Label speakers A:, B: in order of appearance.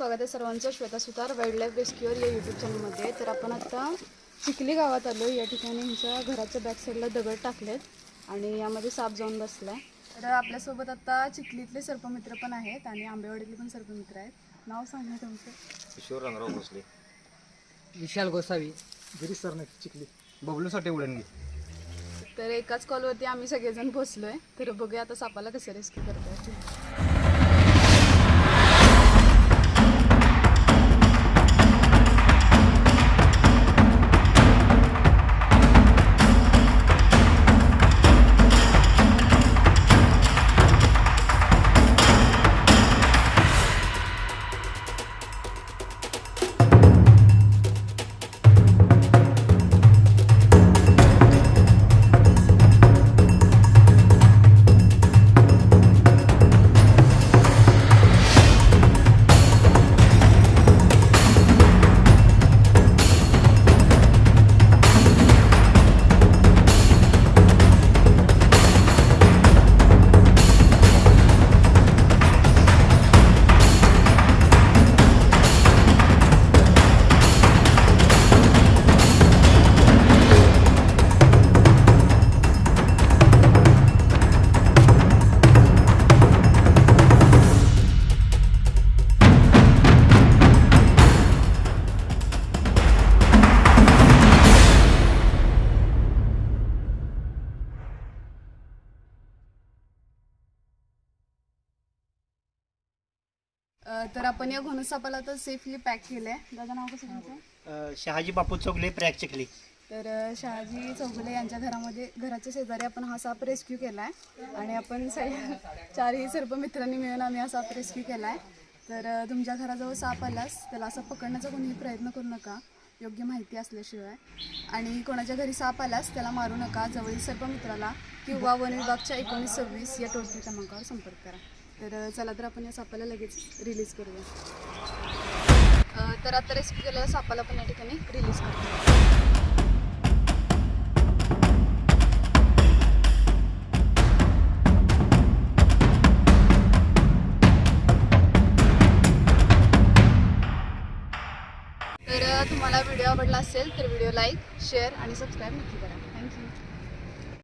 A: स्वागत आहे सर्वांचं. Shweta Sutar wildlife rescuer या यूट्यूब चॅनलमध्ये तर आपण आता चिखली गावात आलो. या ठिकाणी यांच्या घराच्या बॅक साईडला दगड टाकलेत आणि यामध्ये साप जाऊन बसलाय. तर आपल्यासोबत आता चिखलीतले सर्पमित्र पण आहेत आणि आंबेवाडीतले पण सर्पमित्र आहेत. नाव सांगा तुमचं.
B: किशोर रंगराव भोसले.
C: विशाल गोसावी.
D: गिरीश सरने चिखली.
B: बबलूसाठी उडणगी
A: तर एकाच कॉलवरती आम्ही सगळेजण बसलोय. तर बघूया आता सापाला कसं रेस्क्यू करता तर आपण या घोणस सापाला आता सेफली पॅक केलंय. दादा नाव कसं तुमचं?
D: अ, शहाजी बापू चौगले प्रयाग चिखली.
A: तर अ, शहाजी चौगुले यांच्या घरामध्ये घराच्या शेजारी आपण हा साप रेस्क्यू केला आहे आणि आपण सगळ्या चारही सर्प मित्रांनी मिळून आम्ही हा साप रेस्क्यू केला आहे तर अ, तुमच्या घराजवळ साप आलास त्याला असं पकडण्याचा कोणीही प्रयत्न करू नका. योग्य माहिती असल्याशिवाय. आणि कोणाच्या घरी साप आलास त्याला मारू नका. जवळील सर्प मित्राला किंवा वन विभागच्या एकोणीस सव्वीस या टोल फ्री क्रमांकावर संपर्क करा. तर चला तर आपण या सापाला लगेच रिलीज करूया. तर आता रेस्क्यू केलेल्या सापाला पण या ठिकाणी रिलीज करतो तर तुम्हाला व्हिडिओ आवडला असेल तर व्हिडिओ लाईक शेअर आणि सबस्क्राईब नक्की करा. Thank you